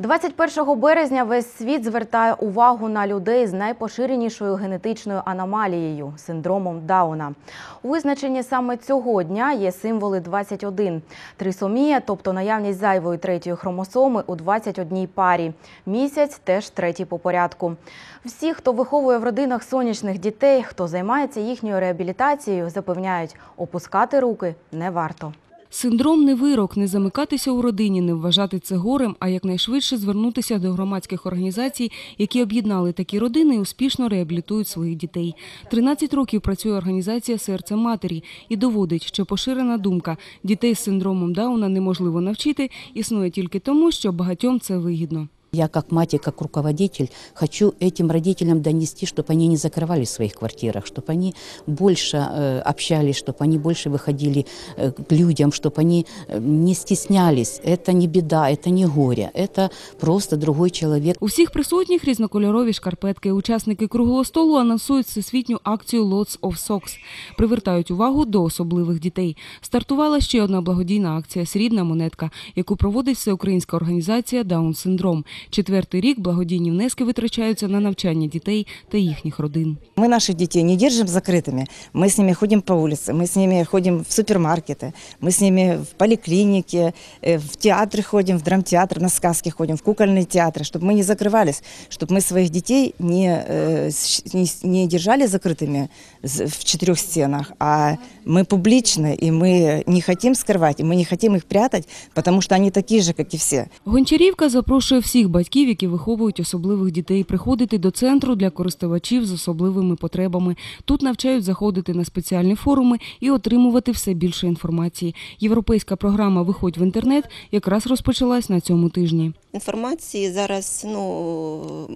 21 березня весь світ звертає увагу на людей з найпоширенішою генетичною аномалією синдромом Дауна. У визначенні саме цього дня є символи 21. Трисомія, тобто наявність зайвої третьої хромосоми у 21 парі. Місяць теж третій по порядку. Всі, хто виховує в родинах сонячних дітей, хто займається їхньою реабілітацією, запевняють, опускати руки не варто. Синдром не вирок, не замикатися у родині, не вважати це горем, а якнайшвидше звернутися до громадських організацій, які об'єднали такі родини і успішно реабілітують своїх дітей. 13 років працює організація «Серце матері» і доводить, що поширена думка дітей з синдромом Дауна неможливо навчити, існує тільки тому, що багатьом це вигідно. Я как мать и как руководитель хочу этим родителям донести, чтобы они не закрывались в своих квартирах, чтобы они больше э, общались, чтобы они больше выходили э, к людям, чтобы они э, не стеснялись. Это не беда, это не горе, это просто другой человек. У всіх присутніх різнокольорові шкарпетки. Учасники круглого столу анонсують всесвітню акцію «Lots of Socks». Привертають увагу до особливих дітей. Стартувала ще одна благодійна акція «Срібна монетка», яку проводить всеукраїнська організація «Даун-синдром». Четвертий рік благодійні внески витрачаються на навчання дітей та їхніх родин. Мы наших детей не держим закрытыми. Мы с ними ходим по улице, мы с ними ходим в супермаркеты, мы с ними в поликлинике, э, в театры ходим, в драмтеатр, на сказки ходим, в кукольные театры, чтобы мы не закрывались, чтобы мы своих детей не, э, с- не, не держали закрытыми з- в четырех стенах, а мы публичны, и мы не хотим скрывать, и мы не хотим их прятать, потому что они такие же, как и все. Гончарівка запрошує всіх батьків, які виховують особливих дітей, приходити до центру для користувачів з особливими потребами. Тут навчають заходити на спеціальні форуми і отримувати все більше інформації. Європейська програма Виходь в інтернет якраз розпочалась на цьому тижні. Інформації зараз, ну,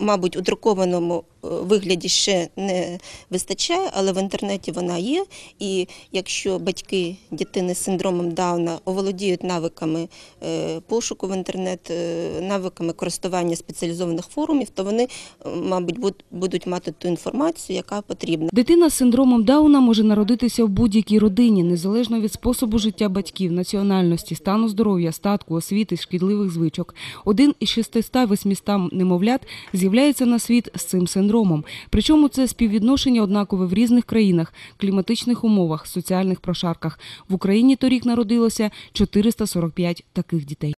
мабуть, у друкованому е, вигляді ще не вистачає, але в інтернеті вона є. І якщо батьки дитини з синдромом Дауна оволодіють навиками е, пошуку в інтернет, е, навиками користування спеціалізованих форумів, то вони, мабуть, буд- будуть мати ту інформацію, яка потрібна. Дитина з синдромом Дауна може народитися в будь-якій родині, незалежно від способу життя батьків, національності, стану здоров'я, статку, освіти, шкідливих звичок. Один із 600-800 немовлят з'являється на світ з цим синдромом. Причому це співвідношення однакове в різних країнах, кліматичних умовах, соціальних прошарках. В Україні торік народилося 445 таких дітей.